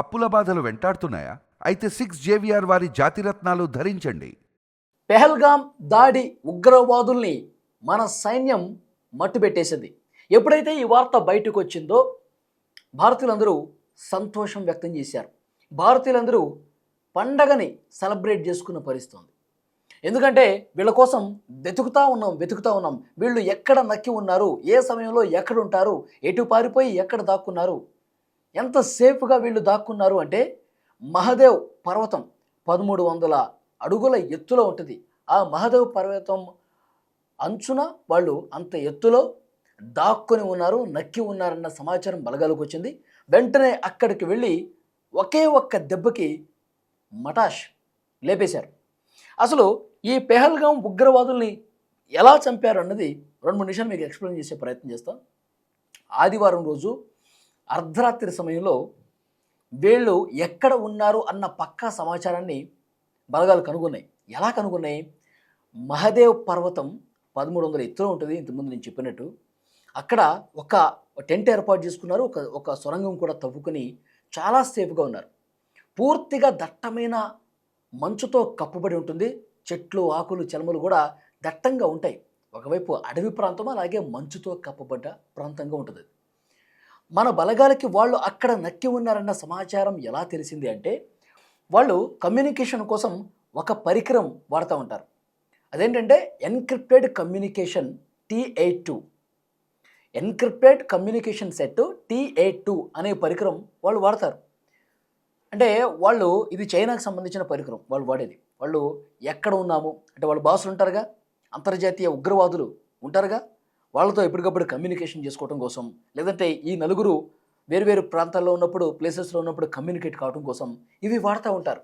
అప్పుల బాధలు వెంటాడుతున్నాయా? అయితే సిక్స్ జేవిఆర్ వారి జాతిరత్నాలు ధరించండి. పెహల్గాం దాడి ఉగ్రవాదుల్ని మన సైన్యం మట్టుబెట్టేసింది. ఎప్పుడైతే ఈ వార్త బయటకు వచ్చిందో భారతీయులందరూ సంతోషం వ్యక్తం చేశారు. భారతీయులందరూ పండగని సెలబ్రేట్ చేసుకున్న పరిస్థితుంది. ఎందుకంటే వీళ్ళ కోసం వెతుకుతా ఉన్నాం వెతుకుతా ఉన్నాం. వీళ్ళు ఎక్కడ నక్కి ఉన్నారు ఏ సమయంలో ఎక్కడ ఉంటారు ఎటు పారిపోయి ఎక్కడ దాక్కున్నారు ఎంత సేఫ్గా వీళ్ళు దాక్కున్నారు అంటే మహదేవ్ పర్వతం పదమూడు వందల అడుగుల ఎత్తులో ఉంటుంది. ఆ మహదేవ్ పర్వతం అంచున వాళ్ళు అంత ఎత్తులో దాక్కుని ఉన్నారు నక్కి ఉన్నారన్న సమాచారం బలగాలకు వచ్చింది. వెంటనే అక్కడికి వెళ్ళి ఒకే ఒక్క దెబ్బకి మటాష్ లేపేశారు. అసలు ఈ పెహల్గాం ఉగ్రవాదుల్ని ఎలా చంపారు అన్నది రెండు మూడు నిమిషాలు మీకు ఎక్స్ప్లెయిన్ చేసే ప్రయత్నం చేస్తాం. ఆదివారం రోజు అర్ధరాత్రి సమయంలో వీళ్ళు ఎక్కడ ఉన్నారు అన్న పక్కా సమాచారాన్ని బలగాలు కనుగొన్నాయి. ఎలా కనుగొన్నాయి? మహదేవ్ పర్వతం పదమూడు వందల ఎత్తులో ఉంటుంది ఇంతకుముందు నేను చెప్పినట్టు. అక్కడ ఒక టెంట్ ఏర్పాటు చేసుకున్నారు ఒక ఒక సొరంగం కూడా తవ్వుకొని చాలా సేఫ్గా ఉన్నారు. పూర్తిగా దట్టమైన మంచుతో కప్పబడి ఉంటుంది చెట్లు ఆకులు చలమలు కూడా దట్టంగా ఉంటాయి. ఒకవైపు అడవి ప్రాంతం అలాగే మంచుతో కప్పబడ్డ ప్రాంతంగా ఉంటుంది. మన బలగాలకి వాళ్ళు అక్కడ నక్కి ఉన్నారన్న సమాచారం ఎలా తెలిసింది అంటే వాళ్ళు కమ్యూనికేషన్ కోసం ఒక పరికరం వాడుతూ ఉంటారు. అదేంటంటే encrypted communication T eight two encrypted communication set T eight two అనే పరికరం వాళ్ళు వాడతారు. అంటే వాళ్ళు ఇది చైనాకు సంబంధించిన పరికరం వాళ్ళు వాడేది. వాళ్ళు ఎక్కడ ఉన్నాము? అంటే వాళ్ళ బాసులు ఉంటారుగా అంతర్జాతీయ ఉగ్రవాదులు ఉంటారుగా? వాళ్ళతో ఎప్పటికప్పుడు కమ్యూనికేషన్ చేసుకోవడం కోసం లేదంటే ఈ నలుగురు వేరువేరు ప్రాంతాల్లో ఉన్నప్పుడు ప్లేసెస్లో ఉన్నప్పుడు కమ్యూనికేట్ కావడం కోసం ఇవి వాడుతూ ఉంటారు.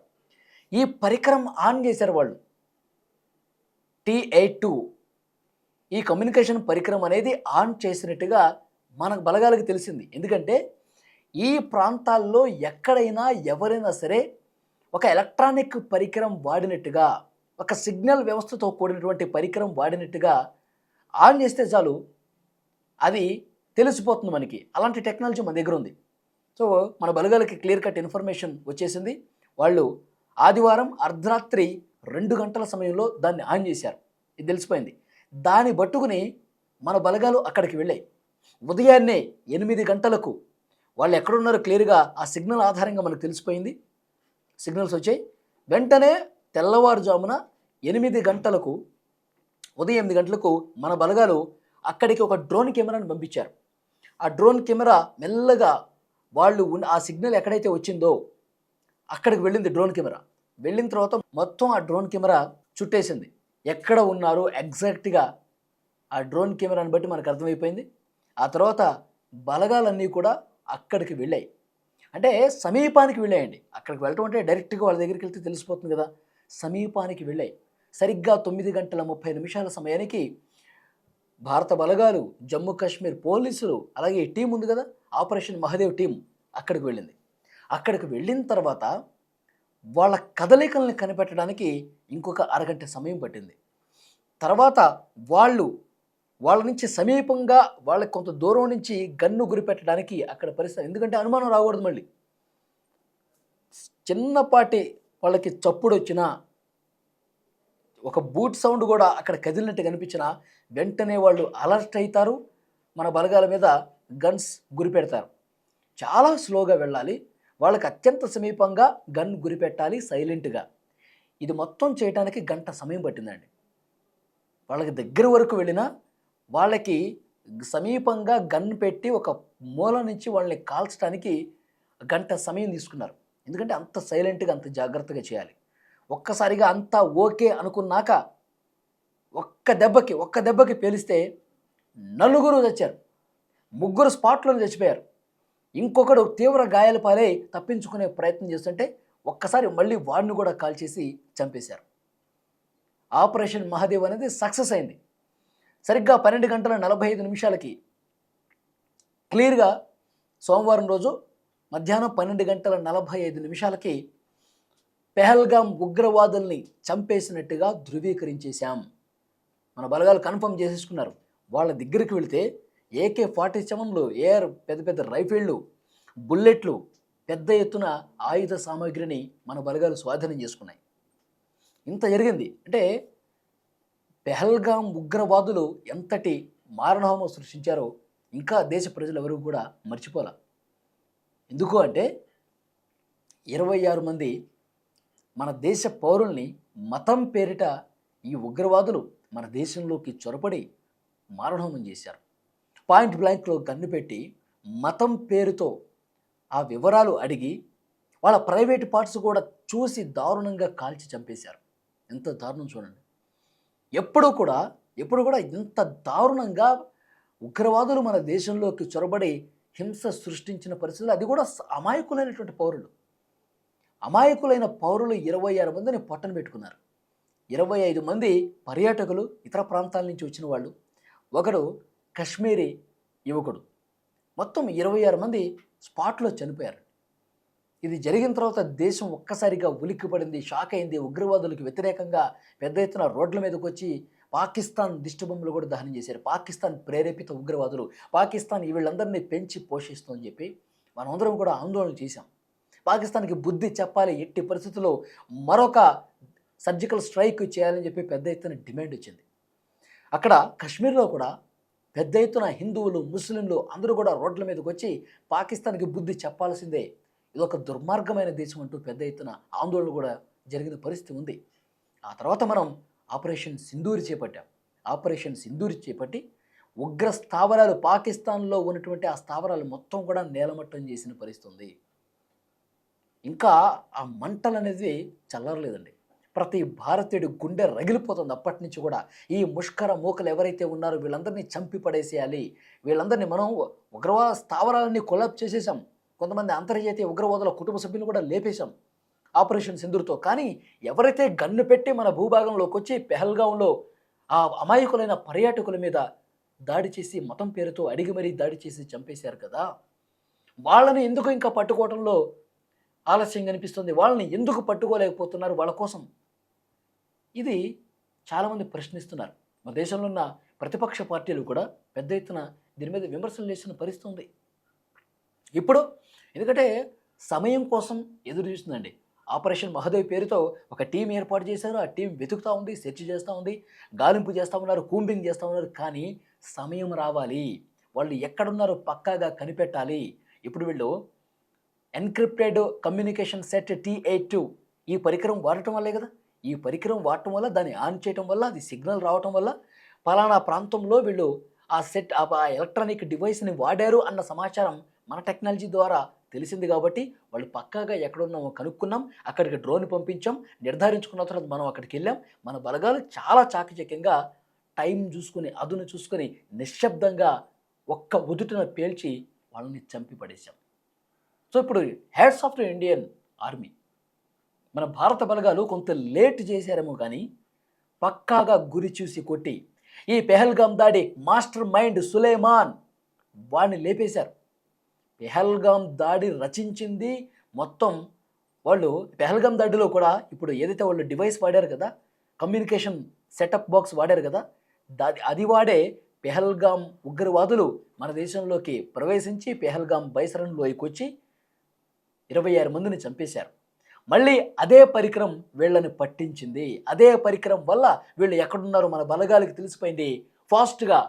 ఈ పరికరం ఆన్ చేశారు వాళ్ళు. T eight two. ఈ కమ్యూనికేషన్ పరికరం అనేది ఆన్ చేసినట్టుగా మన బలగాలకు తెలిసింది. ఎందుకంటే ఈ ప్రాంతాల్లో ఎక్కడైనా ఎవరైనా సరే ఒక ఎలక్ట్రానిక్ పరికరం వాడినట్టుగా ఒక సిగ్నల్ వ్యవస్థతో కూడినటువంటి పరికరం వాడినట్టుగా ఆన్ చేస్తే చాలు అది తెలిసిపోతుంది మనకి. అలాంటి టెక్నాలజీ మన దగ్గర ఉంది. సో మన బలగాలకి క్లియర్ కట్ ఇన్ఫర్మేషన్ వచ్చేసింది. వాళ్ళు ఆదివారం అర్ధరాత్రి రెండు గంటల సమయంలో దాన్ని ఆన్ చేశారు. ఇది తెలిసిపోయింది. దాన్ని పట్టుకుని మన బలగాలు అక్కడికి వెళ్ళాయి. ఉదయాన్నే ఎనిమిది గంటలకు వాళ్ళు ఎక్కడున్నారో క్లియర్గా ఆ సిగ్నల్ ఆధారంగా మనకు తెలిసిపోయింది. సిగ్నల్స్ వచ్చాయి. వెంటనే తెల్లవారుజామున ఎనిమిది గంటలకు ఉదయం ఎనిమిది గంటలకు మన బలగాలు అక్కడికి ఒక డ్రోన్ కెమెరాని పంపించారు. ఆ డ్రోన్ కెమెరా మెల్లగా వాళ్ళు ఉన్న ఆ సిగ్నల్ ఎక్కడైతే వచ్చిందో అక్కడికి వెళ్ళింది డ్రోన్ కెమెరా. వెళ్ళిన తర్వాత మొత్తం ఆ డ్రోన్ కెమెరా చుట్టేసింది. ఎక్కడ ఉన్నారు ఎగ్జాక్ట్గా ఆ డ్రోన్ కెమెరాని బట్టి మనకు అర్థమైపోయింది. ఆ తర్వాత బలగాలన్నీ కూడా అక్కడికి వెళ్ళాయి. అంటే సమీపానికి వెళ్ళాయండి. అక్కడికి వెళ్ళటం అంటే డైరెక్ట్గా వాళ్ళ దగ్గరికి వెళ్తే తెలిసిపోతుంది కదా. సమీపానికి వెళ్ళాయి. సరిగ్గా తొమ్మిది గంటల ముప్పై నిమిషాల సమయానికి భారత బలగాలు జమ్మూ కాశ్మీర్ పోలీసులు అలాగే ఈ టీం ఉంది కదా ఆపరేషన్ మహదేవ్ టీం అక్కడికి వెళ్ళింది. అక్కడికి వెళ్ళిన తర్వాత వాళ్ళ కదలికల్ని కనిపెట్టడానికి ఇంకొక అరగంట సమయం పట్టింది. తర్వాత వాళ్ళు వాళ్ళ నుంచి సమీపంగా వాళ్ళకి కొంత దూరం నుంచి గన్ను గురిపెట్టడానికి అక్కడ పరిస్థితి ఎందుకంటే అనుమానం రాకూడదు మళ్ళీ. చిన్నపాటి వాళ్ళకి చప్పుడు వచ్చినా ఒక బూట్ సౌండ్ కూడా అక్కడ కదిలినట్టు కనిపించినా వెంటనే వాళ్ళు అలర్ట్ అవుతారు మన బలగాల మీద గన్స్ గురిపెడతారు చాలా స్లోగా వెళ్ళాలి. వాళ్ళకి అత్యంత సమీపంగా గన్ గురిపెట్టాలి సైలెంట్గా. ఇది మొత్తం చేయడానికి గంట సమయం పట్టిందండి. వాళ్ళకి దగ్గర వరకు వెళ్ళినా వాళ్ళకి సమీపంగా గన్ పెట్టి ఒక మూల నుంచి వాళ్ళని కాల్చడానికి గంట సమయం తీసుకున్నారు. ఎందుకంటే అంత సైలెంట్గా అంత జాగ్రత్తగా చేయాలి. ఒక్కసారిగా అంతా ఓకే అనుకున్నాక ఒక్క దెబ్బకి ఒక్క దెబ్బకి పేలిస్తే నలుగురు చచ్చారు. ముగ్గురు స్పాట్లో చచ్చిపోయారు. ఇంకొకడు తీవ్ర గాయాల పాలై తప్పించుకునే ప్రయత్నం చేస్తుంటే ఒక్కసారి మళ్ళీ వాడిని కూడా కాల్చేసి చంపేశారు. ఆపరేషన్ మహాదేవ్ అనేది సక్సెస్ అయింది. సరిగ్గా పన్నెండు గంటల నలభై ఐదు నిమిషాలకి క్లియర్గా సోమవారం రోజు మధ్యాహ్నం పన్నెండు గంటల నలభై ఐదు నిమిషాలకి పెహల్గాం ఉగ్రవాదుల్ని చంపేసినట్టుగా ధృవీకరించేశాం. మన బలగాలు కన్ఫర్మ్ చేసేసుకున్నారు. వాళ్ళ దగ్గరికి వెళితే ఏకే ఫార్టీ సెవెన్లు ఏఆర్ పెద్ద పెద్ద రైఫిళ్ళు బుల్లెట్లు పెద్ద ఎత్తున ఆయుధ సామాగ్రిని మన బలగాలు స్వాధీనం చేసుకున్నాయి. ఇంత జరిగింది. అంటే పెహల్గాం ఉగ్రవాదులు ఎంతటి మారణహోమం సృష్టించారో ఇంకా దేశ ప్రజలు ఎవరు కూడా మర్చిపోలే. ఎందుకు అంటే ఇరవై ఆరు మంది మన దేశ పౌరుల్ని మతం పేరిట ఈ ఉగ్రవాదులు మన దేశంలోకి చొరబడి మారణహోమం చేశారు. పాయింట్ బ్లాంక్లో గన్ను పెట్టి మతం పేరుతో ఆ వివరాలు అడిగి వాళ్ళ ప్రైవేట్ పార్ట్స్ కూడా చూసి దారుణంగా కాల్చి చంపేశారు. ఎంత దారుణం చూడండి. ఎప్పుడూ కూడా ఎప్పుడు కూడా ఇంత దారుణంగా ఉగ్రవాదులు మన దేశంలోకి చొరబడి హింస సృష్టించిన పరిస్థితులు అది కూడా అమాయకులైనటువంటి పౌరులు. అమాయకులైన పౌరులు ఇరవై ఆరు మందిని పొట్టన పెట్టుకున్నారు. ఇరవై ఐదు మంది పర్యాటకులు ఇతర ప్రాంతాల నుంచి వచ్చిన వాళ్ళు. ఒకడు కశ్మీరీ యువకుడు. మొత్తం ఇరవై ఆరు మంది స్పాట్లో చనిపోయారు. ఇది జరిగిన తర్వాత దేశం ఒక్కసారిగా ఉలిక్కిపడింది షాక్ అయింది. ఉగ్రవాదులకు వ్యతిరేకంగా పెద్ద ఎత్తున రోడ్ల మీదకి వచ్చి పాకిస్తాన్ దిష్టిబొమ్మలు కూడా దహనం చేశారు. పాకిస్తాన్ ప్రేరేపిత ఉగ్రవాదులు. పాకిస్తాన్ వీళ్ళందరినీ పెంచి పోషిస్తుందని చెప్పి మనమందరం కూడా ఆందోళన చేశాం. పాకిస్తాన్కి బుద్ధి చెప్పాలి ఎట్టి పరిస్థితుల్లో మరొక సర్జికల్ స్ట్రైక్ చేయాలని చెప్పి పెద్ద ఎత్తున డిమాండ్ వచ్చింది. అక్కడ కశ్మీర్లో కూడా పెద్ద ఎత్తున హిందువులు ముస్లింలు అందరూ కూడా రోడ్ల మీదకి వచ్చి పాకిస్తాన్కి బుద్ధి చెప్పాల్సిందే. ఇది ఒక దుర్మార్గమైన దేశం అంటూ పెద్ద ఎత్తున ఆందోళన కూడా జరిగిన పరిస్థితి ఉంది. ఆ తర్వాత మనం ఆపరేషన్ సింధూరి చేపట్టాం. ఆపరేషన్ సింధూరి చేపట్టి ఉగ్ర స్థావరాలు పాకిస్తాన్లో ఉన్నటువంటి ఆ స్థావరాలు మొత్తం కూడా నేలమట్టం చేసిన పరిస్థితి ఉంది. ఇంకా ఆ మంటలు అనేది చల్లరలేదండి. ప్రతి భారతీయుడి గుండె రగిలిపోతుంది. అప్పటి నుంచి కూడా ఈ ముష్కర మూకలు ఎవరైతే ఉన్నారో వీళ్ళందరినీ చంపి పడేసేయాలి. వీళ్ళందరినీ మనం ఉగ్రవాద స్థావరాలన్నీ కొలాప్ చేసేసాం. కొంతమంది అంతర్జాతీయ ఉగ్రవాదుల కుటుంబ సభ్యులు కూడా లేపేశాం. ఆపరేషన్ సింధుర్తో. కానీ ఎవరైతే గన్ను పెట్టి మన భూభాగంలోకి వచ్చి పెహల్గాంలో ఆ అమాయకులైన పర్యాటకుల మీద దాడి చేసి మతం పేరుతో అడిగి మరీ దాడి చేసి చంపేశారు కదా! వాళ్ళని ఎందుకు ఇంకా పట్టుకోవడంలో ఆలస్యం కనిపిస్తుంది వాళ్ళని ఎందుకు పట్టుకోలేకపోతున్నారు? వాళ్ళ కోసం. ఇది చాలామంది ప్రశ్నిస్తున్నారు. మన దేశంలో ఉన్న ప్రతిపక్ష పార్టీలు కూడా పెద్ద ఎత్తున దీని మీద విమర్శలు చేసిన పరిస్థితి ఉంది. ఇప్పుడు ఎందుకంటే సమయం కోసం ఎదురు చూస్తుందండి. ఆపరేషన్ మహదేవ్ పేరుతో ఒక టీం ఏర్పాటు చేశారు. ఆ టీం వెతుకుతూ ఉంది సెర్చ్ చేస్తూ ఉంది గాలింపు చేస్తూ ఉన్నారు కూంబింగ్ చేస్తూ ఉన్నారు. కానీ సమయం రావాలి. వాళ్ళు ఎక్కడున్నారో పక్కాగా కనిపెట్టాలి. ఇప్పుడు వీళ్ళు encrypted communication set T eight two ఈ పరికరం వాడటం వల్లే కదా. ఈ పరికరం వాడటం వల్ల దాన్ని ఆన్ చేయటం వల్ల అది సిగ్నల్ రావటం వల్ల పలానా ప్రాంతంలో వీళ్ళు ఆ సెట్ ఆ ఎలక్ట్రానిక్ డివైస్ని వాడారు అన్న సమాచారం మన టెక్నాలజీ ద్వారా తెలిసింది కాబట్టి వాళ్ళు పక్కాగా ఎక్కడున్నామో కనుక్కున్నాం. అక్కడికి డ్రోన్ పంపించాం. నిర్ధారించుకున్న తర్వాత మనం అక్కడికి వెళ్ళాం. మన బలగాలు చాలా చాకచక్యంగా టైం చూసుకుని అదును చూసుకొని నిశ్శబ్దంగా ఒక్క ఉదుటిన పేల్చి వాళ్ళని చంపి పడేశాం సో ఇప్పుడు heads of the Indian army. మన భారత బలగాలు కొంత లేట్ చేశారేమో కానీ పక్కాగా గురి చూసి కొట్టి ఈ పెహల్గామ్ దాడి మాస్టర్ మైండ్ సులేమాన్ వాడిని లేపేశారు. పెహల్గామ్ దాడి రచించింది మొత్తం వాళ్ళు పెహల్గామ్ దాడిలో కూడా ఇప్పుడు ఏదైతే వాళ్ళు డివైస్ వాడారు కదా కమ్యూనికేషన్ సెటప్ బాక్స్ వాడారు కదా దా అది వాడే పెహల్గాం ఉగ్రవాదులు మన దేశంలోకి ప్రవేశించి పెహల్గాం బైసరంలోకి వచ్చి ఇరవై ఆరు మందిని చంపేశారు. మళ్ళీ అదే పరికరం వీళ్ళని పట్టించింది. అదే పరికరం వల్ల వీళ్ళు ఎక్కడున్నారో మన బలగాలకు తెలిసిపోయింది. ఫాస్ట్గా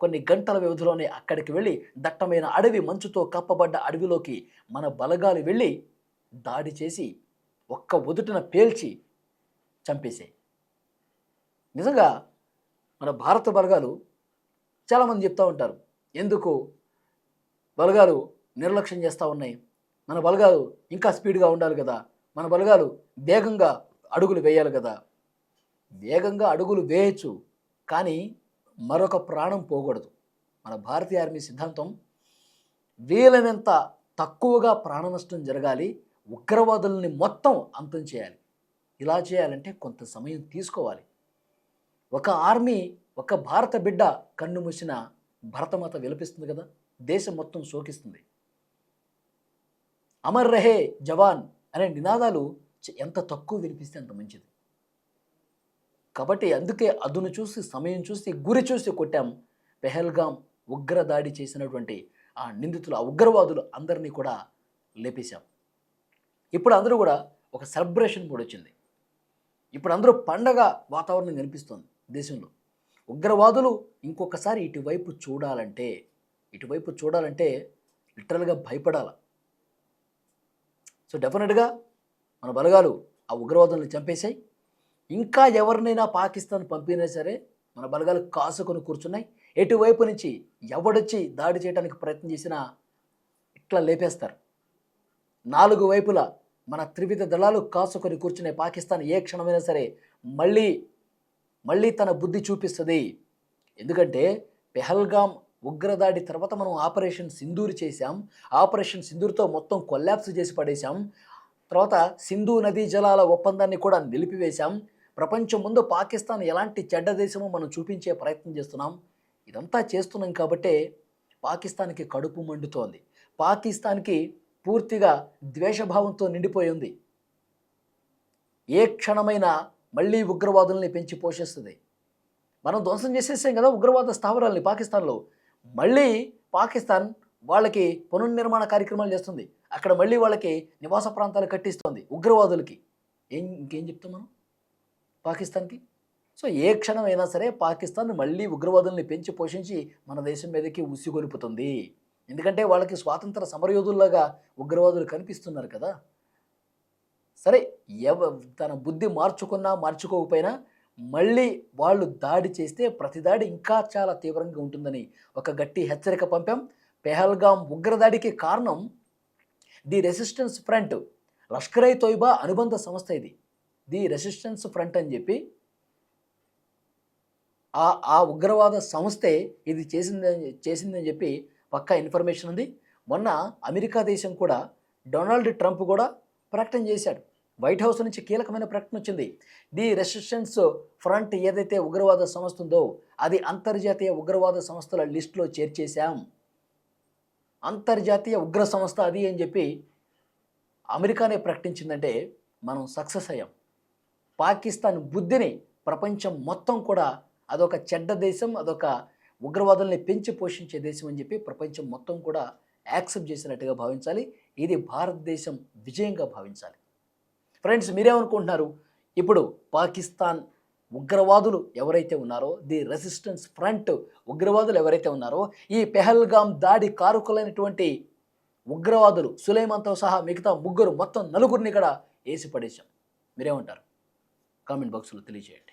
కొన్ని గంటల వ్యవధిలోనే అక్కడికి వెళ్ళి దట్టమైన అడవి మంచుతో కప్పబడ్డ అడవిలోకి మన బలగాలు వెళ్ళి దాడి చేసి ఒక్క ఉదుటిన పేల్చి చంపేశాయి. నిజంగా మన భారత బలగాలు చాలామంది చెప్తూ ఉంటారు. ఎందుకు? బలగాలు నిర్లక్ష్యం చేస్తూ ఉన్నాయి. మన బలగాలు ఇంకా స్పీడ్గా ఉండాలి కదా. మన బలగాలు వేగంగా అడుగులు వేయాలి కదా. వేగంగా అడుగులు వేయచ్చు కానీ మరొక ప్రాణం పోకూడదు. మన భారతీయ ఆర్మీ సిద్ధాంతం వీలైనంత తక్కువగా ప్రాణ నష్టం జరగాలి ఉగ్రవాదుల్ని మొత్తం అంతం చేయాలి. ఇలా చేయాలంటే కొంత సమయం తీసుకోవాలి. ఒక ఆర్మీ ఒక భారత బిడ్డ కన్ను మూసిన భరతమాత విలపిస్తుంది కదా. దేశం మొత్తం శోకిస్తుంది. అమర్ రహే జవాన్ అనే నినాదాలు ఎంత తక్కువ వినిపిస్తే అంత మంచిది. కాబట్టి అందుకే అదును చూసి సమయం చూసి గురి చూసి కొట్టాం పెహల్గాం ఉగ్ర దాడి చేసినటువంటి ఆ నిందితులు ఆ ఉగ్రవాదులు అందరినీ కూడా లేపేశాం. ఇప్పుడు అందరూ కూడా ఒక సెలబ్రేషన్ మూడ్ వచ్చింది. ఇప్పుడు అందరూ పండగ వాతావరణం కనిపిస్తుంది దేశంలో. ఉగ్రవాదులు ఇంకొకసారి ఇటువైపు చూడాలంటే ఇటువైపు చూడాలంటే లిటరల్గా భయపడాలి. సో డెఫినెట్గా మన బలగాలు ఆ ఉగ్రవాదులను చంపేశాయి. ఇంకా ఎవరినైనా పాకిస్తాన్ పంపినా సరే మన బలగాలు కాసుకొని కూర్చున్నాయి. ఎటువైపు నుంచి ఎవడొచ్చి దాడి చేయడానికి ప్రయత్నం చేసినా ఇట్లా లేపేస్తారు. నాలుగు వైపులా మన త్రివిధ దళాలు కాసుకొని కూర్చునే పాకిస్తాన్ ఏ క్షణమైనా సరే మళ్ళీ మళ్ళీ తన బుద్ధి చూపిస్తుంది. ఎందుకంటే పెహల్గాం ఉగ్రదాడి తర్వాత మనం ఆపరేషన్ సింధూరు చేశాం. ఆపరేషన్ సింధూర్తో మొత్తం కొల్లాప్స్ చేసి పడేశాం. తర్వాత సింధు నదీ జలాల ఒప్పందాన్ని కూడా నిలిపివేశాం. ప్రపంచం ముందు పాకిస్తాన్ ఎలాంటి చెడ్డ దేశమో మనం చూపించే ప్రయత్నం చేస్తున్నాం. ఇదంతా చేస్తున్నాం కాబట్టే పాకిస్తాన్కి కడుపు మండుతోంది. పాకిస్తాన్కి పూర్తిగా ద్వేషభావంతో నిండిపోయింది ఏ క్షణమైనా మళ్ళీ ఉగ్రవాదుల్ని పెంచి పోషిస్తుంది. మనం ధ్వంసం చేసేసాం కదా ఉగ్రవాద స్థావరాల్ని పాకిస్తాన్లో. మళ్ళీ పాకిస్తాన్ వాళ్ళకి పునర్నిర్మాణ కార్యక్రమాలు చేస్తుంది. అక్కడ మళ్ళీ వాళ్ళకి నివాస ప్రాంతాలు కట్టిస్తుంది ఉగ్రవాదులకి. ఏం ఇంకేం చెప్తాం మనం? పాకిస్తాన్కి? సో ఏ క్షణం అయినా సరే పాకిస్తాన్ మళ్ళీ ఉగ్రవాదుల్ని పెంచి పోషించి మన దేశం మీదకి ఉసిగొలుపుతుంది ఎందుకంటే వాళ్ళకి స్వాతంత్ర సమరయోధుల్లాగా ఉగ్రవాదులు కనిపిస్తున్నారు కదా. సరే ఎవ తన బుద్ధి మార్చుకున్నా మార్చుకోకపోయినా మళ్ళీ వాళ్ళు దాడి చేస్తే ప్రతి దాడి ఇంకా చాలా తీవ్రంగా ఉంటుందని ఒక గట్టి హెచ్చరిక పంపాం. పెహల్గాం ఉగ్రదాడికి కారణం the resistance front. Lashkar e Taiba అనుబంధ సంస్థ ఇది. ది రెసిస్టెన్స్ ఫ్రంట్ అని చెప్పి ఆ ఆ ఉగ్రవాద సంస్థే ఇది చేసిందని చేసిందని చెప్పి పక్కా ఇన్ఫర్మేషన్ ఉంది. మొన్న అమెరికా దేశం కూడా డొనాల్డ్ ట్రంప్ కూడా ప్రకటన చేశాడు. వైట్ హౌస్ నుంచి కీలకమైన ప్రకటన వచ్చింది. ది రెసిస్టెన్స్ ఫ్రంట్ ఏదైతే ఉగ్రవాద సంస్థ ఉందో అది అంతర్జాతీయ ఉగ్రవాద సంస్థల లిస్టులో చేర్చేశాం. అంతర్జాతీయ ఉగ్ర సంస్థ అది అని చెప్పి అమెరికానే ప్రకటించిందంటే మనం సక్సెస్ అయ్యాం. పాకిస్తాన్ బుద్ధిని ప్రపంచం మొత్తం కూడా అదొక చెడ్డ దేశం అదొక ఉగ్రవాదుల్ని పెంచి పోషించే దేశం అని చెప్పి ప్రపంచం మొత్తం కూడా యాక్సెప్ట్ చేసినట్టుగా భావించాలి. ఇది భారతదేశం విజయంగా భావించాలి. ఫ్రెండ్స్ మీరేమనుకుంటున్నారు? ఇప్పుడు పాకిస్తాన్ ఉగ్రవాదులు ఎవరైతే ఉన్నారో ది రెసిస్టెన్స్ ఫ్రంట్ ఉగ్రవాదులు ఎవరైతే ఉన్నారో ఈ పెహల్గాం దాడి కారుకులైనటువంటి ఉగ్రవాదులు సులైమాన్తో సహా మిగతా ముగ్గురు మొత్తం నలుగురిని కూడా వేసి పడేశాం మీరేమంటారు? కామెంట్ బాక్స్లో తెలియజేయండి.